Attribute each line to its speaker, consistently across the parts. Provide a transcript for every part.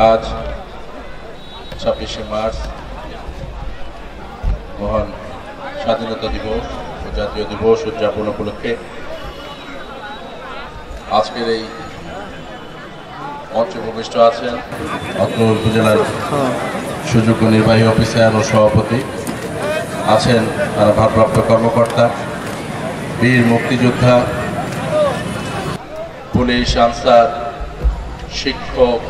Speaker 1: আজ ছাব্বিশে মার্চ মহান স্বাধীনতা দিবস ও জাতীয় দিবস উদযাপন উপলক্ষে আজকের এই মঞ্চে উপবিষ্ট আছেন অত্র উপজেলার সুযোগ্য নির্বাহী অফিসার ও সভাপতি, আছেন তারা ভারপ্রাপ্ত কর্মকর্তা, বীর মুক্তিযোদ্ধা, পুলিশ, আনসার, শিক্ষক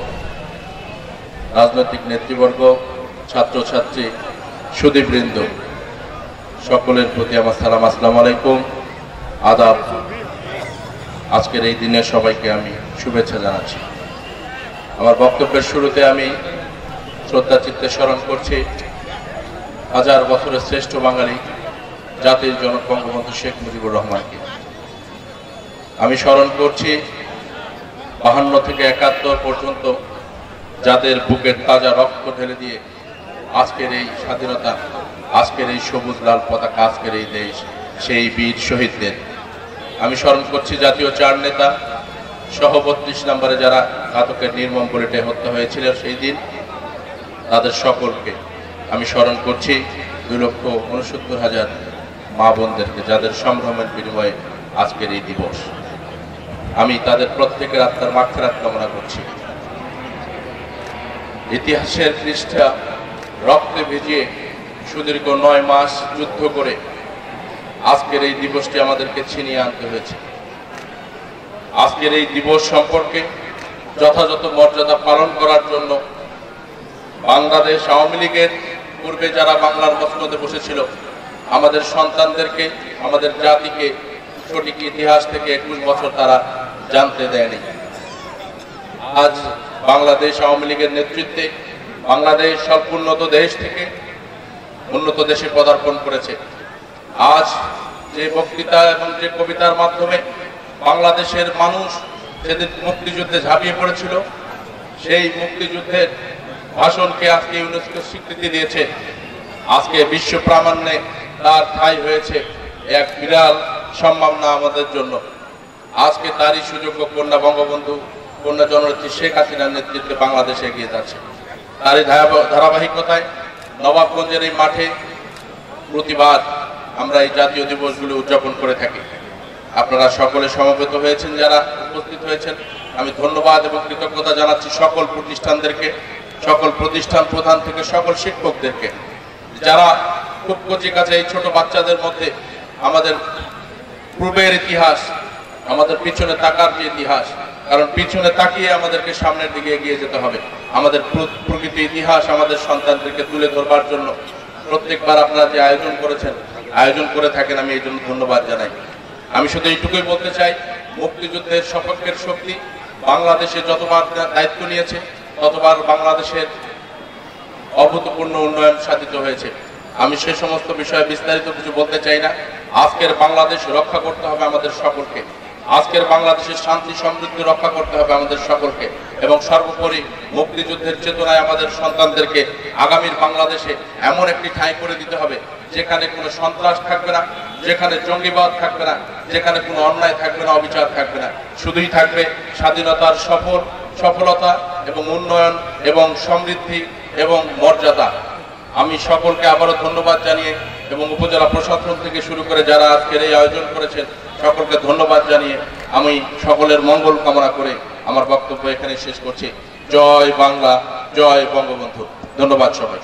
Speaker 1: রাজনৈতিক নেতৃবর্গ, ছাত্রছাত্রী সুদীবৃন্দ সকলের প্রতি আমার সালাম, আসসালাম আলাইকুম। আদাব, আজকের এই দিনে সবাইকে আমি শুভেচ্ছা জানাচ্ছি। আমার বক্তব্যের শুরুতে আমি শ্রদ্ধা চিত্তে স্মরণ করছি, হাজার বছরের শ্রেষ্ঠ বাঙালি জাতির জনক বঙ্গবন্ধু শেখ মুজিবুর রহমানকে। আমি স্মরণ করছি, বাহান্ন থেকে একাত্তর পর্যন্ত যাদের বুকের তাজা রক্ত ঢেলে দিয়ে আজকের এই স্বাধীনতা, আজকের এই সবুজ লাল পতাকা, আজকের এই দেশ, সেই বীর শহীদদের। আমি স্মরণ করছি জাতীয় চার নেতা, সহ বত্রিশ নম্বরে যারা ঘাতকের নির্মম বুলেটে হত্যা হয়েছিল সেই দিন, তাদের সকলকে আমি স্মরণ করছি দুই লক্ষ উনসত্তর হাজার মা বোনদেরকে, যাদের সম্ভ্রমের বিনিময়ে আজকের এই দিবস। আমি তাদের প্রত্যেকের আত্মার মাক্ষরাত কামনা করছি। ইতিহাসের পৃষ্ঠা রক্তে ভিজিয়ে সুদীর্ঘ নয় মাস যুদ্ধ করে আজকের এই দিবসটি আমাদেরকে ছিনিয়ে আনতে হয়েছে। আজকের এই দিবস সম্পর্কে যথাযথ মর্যাদা পালন করার জন্য বাংলাদেশ আওয়ামী লীগের পূর্বে যারা বাংলার মসনদে বসেছিল, আমাদের সন্তানদেরকে, আমাদের জাতিকে সঠিক ইতিহাস থেকে একুশ বছর তারা জানতে দেয়নি। আজ বাংলাদেশ আওয়ামী লীগের নেতৃত্বে বাংলাদেশ স্বল্পোন্নত দেশ থেকে উন্নত দেশে পদার্পণ করেছে। আজ যে বক্তৃতা এবং যে কবিতার মাধ্যমে বাংলাদেশের মানুষ সেদিন মুক্তিযুদ্ধে ঝাঁপিয়ে পড়েছিল, সেই মুক্তিযুদ্ধের ভাষণকে আজকে ইউনেস্কো স্বীকৃতি দিয়েছে। আজকে বিশ্ব প্রামাণ্যে তার ঠাঁই হয়েছে এক বিরাল সম্ভাবনা আমাদের জন্য। আজকে তারই সুযোগ্য কন্যা বঙ্গবন্ধু কন্যা জননেত্রী শেখ হাসিনার নেতৃত্বে বাংলাদেশে এগিয়ে যাচ্ছে। তারই ধারাবা- ধারাবাহিকতায় নবাবগঞ্জের এই মাঠে প্রতিবাদ আমরা এই জাতীয় দিবসগুলো উদযাপন করে থাকি। আপনারা সকলে সমবেত হয়েছেন, যারা উপস্থিত হয়েছেন। আমি ধন্যবাদ এবং কৃতজ্ঞতা জানাচ্ছি সকল প্রতিষ্ঠানদেরকে, সকল প্রতিষ্ঠান প্রধান থেকে সকল শিক্ষকদেরকে। যারা খুব কচি কাছে এই ছোট বাচ্চাদের মধ্যে আমাদের পূর্বের ইতিহাস, আমাদের পিছনে তাকার যে ইতিহাস কারণ পিছনে তাকিয়ে আমাদেরকে সামনের দিকে এগিয়ে যেতে হবে। আমাদের প্র- প্রকৃত ইতিহাস আমাদের সন্তানদেরকে তুলে ধরবার জন্য প্রত্যেকবার আপনারা যে আয়োজন করেছেন, আয়োজন করে থাকেন, আমি এই জন্য ধন্যবাদ জানাই। আমি শুধু এইটুকুই বলতে চাই, মুক্তিযুদ্ধের সপক্ষের শক্তি বাংলাদেশে যতবার দায়িত্ব নিয়েছে, ততবার বাংলাদেশের অভূতপূর্ণ উন্নয়ন সাধিত হয়েছে। আমি সে সমস্ত বিষয়ে বিস্তারিত কিছু বলতে চাই না। আজকের বাংলাদেশ রক্ষা করতে হবে আমাদের সকলকে। আজকের বাংলাদেশের শান্তি, সমৃদ্ধি রক্ষা করতে হবে আমাদের সকলকে এবং সর্বোপরি মুক্তিযুদ্ধের চেতনায় আমাদের সন্তানদেরকে আগামীর বাংলাদেশে এমন একটি ঠাঁই করে দিতে হবে, যেখানে কোনো সন্ত্রাস থাকবে না, যেখানে জঙ্গিবাদ থাকবে না, যেখানে কোনো অন্যায় থাকবে না, অবিচার থাকবে না। শুধুই থাকবে স্বাধীনতার সফল, সফলতা এবং উন্নয়ন এবং সমৃদ্ধি এবং মর্যাদা। আমি সকলকে আবারও ধন্যবাদ জানিয়ে এবং উপজেলা প্রশাসন থেকে শুরু করে যারা আজকের এই আয়োজন করেছেন, সকলকে ধন্যবাদ জানিয়ে আমি সকলের মঙ্গল কামনা করে আমার বক্তব্য এখানে শেষ করছি। জয় বাংলা, জয় বঙ্গবন্ধু। ধন্যবাদ সবাই